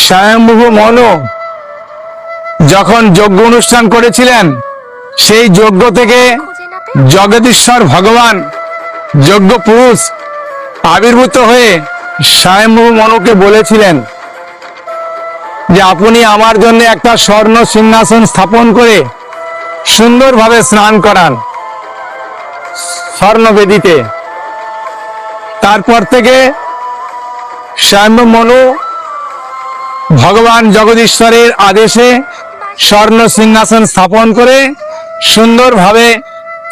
স্বয়ম্ভু মনু, যখন যজ্ঞ অনুষ্ঠান করেছিলেন, সেই যজ্ঞ থেকে জগদীশ্বর ভগবান, যজ্ঞ পুরুষ আবির্ভূত হয়ে স্বয়ম্ভু মনুকে বলেছিলেন যে আপনি আমার জন্য একটা স্বর্ণ সিংহাসন স্থাপন করে সুন্দরভাবে স্নান করান স্বর্ণ বেদিতে। তারপর থেকে স্বয়ম্ভু মনু ভগবান জগদীশ্বরের আদেশে স্বর্ণ সিংহাসন স্থাপন করে সুন্দরভাবে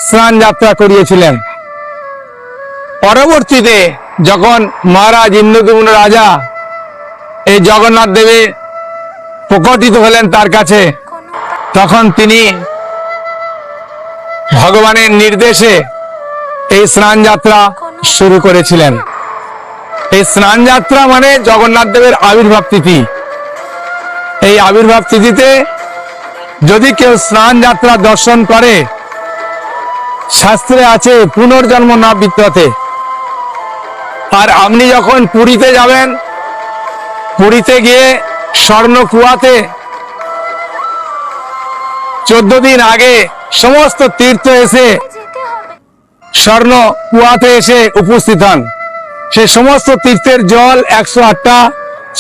স্নান যাত্রা করিয়েছিলেন। পরবর্তীতে যখন মহারাজ ইন্দ্রদুম্ন রাজা এই জগন্নাথ দেবে প্রকটিত হলেন তার কাছে, তখন তিনি ভগবানের নির্দেশে এই স্নান যাত্রা শুরু করেছিলেন। এই স্নান যাত্রা মানে জগন্নাথ দেবের আবির্ভাব তিথি। এই আবির্ভাব তিথিতে যদি কেউ স্নান যাত্রা দর্শন করে, শাস্ত্রে আছে পুনর্জন্ম না বিদ্যতে আর আপনি যখন পুরীতে যাবেন, পুরীতে গিয়ে স্বর্ণ কুয়াতে চোদ্দ দিন আগে সমস্ত তীর্থ এসে স্বর্ণ কুয়াতে এসে উপস্থিত হন। সে সমস্ত তীর্থের জল একশো আটটা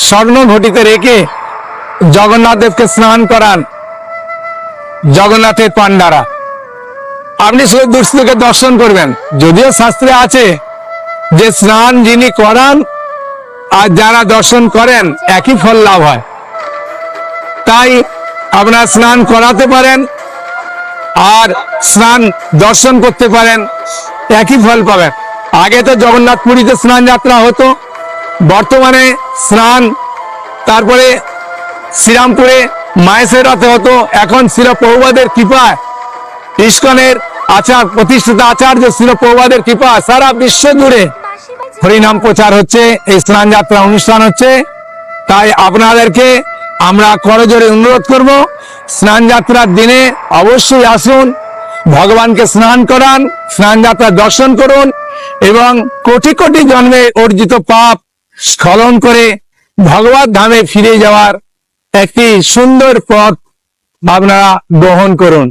স্বর্ণ ঘটিতে রেখে জগন্নাথ দেবকে স্নান করান। জগন্নাথের পান্ডারা আপনি শুধু দূর থেকে দর্শন করবেন। যদিও শাস্ত্রে আছে যে স্নান যিনি করান আর যারা দর্শন করেন, একই ফল লাভ হয়। তাই আপনার স্নান করাতে পারেন আর স্নান দর্শন করতে পারেন, একই ফল পাবেন। আগে তো জগন্নাথ পুরীতে স্নান যাত্রা হতো, বর্তমানে স্নান, তারপরে শ্রীরামপুরে মায়েসের রাতে হতো, এখন শিল প্রভুবাদের কৃপায়। ইস্কনের আচার, প্রতিষ্ঠিত আচার্য শিল প্রভুবাদের কৃপা সারা বিশ্ব জুড়ে হরিনাম প্রচার হচ্ছে, এই স্নান যাত্রা অনুষ্ঠান হচ্ছে। তাই আপনাদেরকে আমরা করজোরে অনুরোধ করব, স্নান যাত্রার দিনে অবশ্যই আসুন, ভগবানকে স্নান করান, স্নান যাত্রা দর্শন করুন এবং কোটি কোটি জন্মে অর্জিত পাপ স্খলন করে ভগবত ধামে ফিরে যাওয়ার একটি সুন্দর পথ আপনারা গ্রহণ করুন।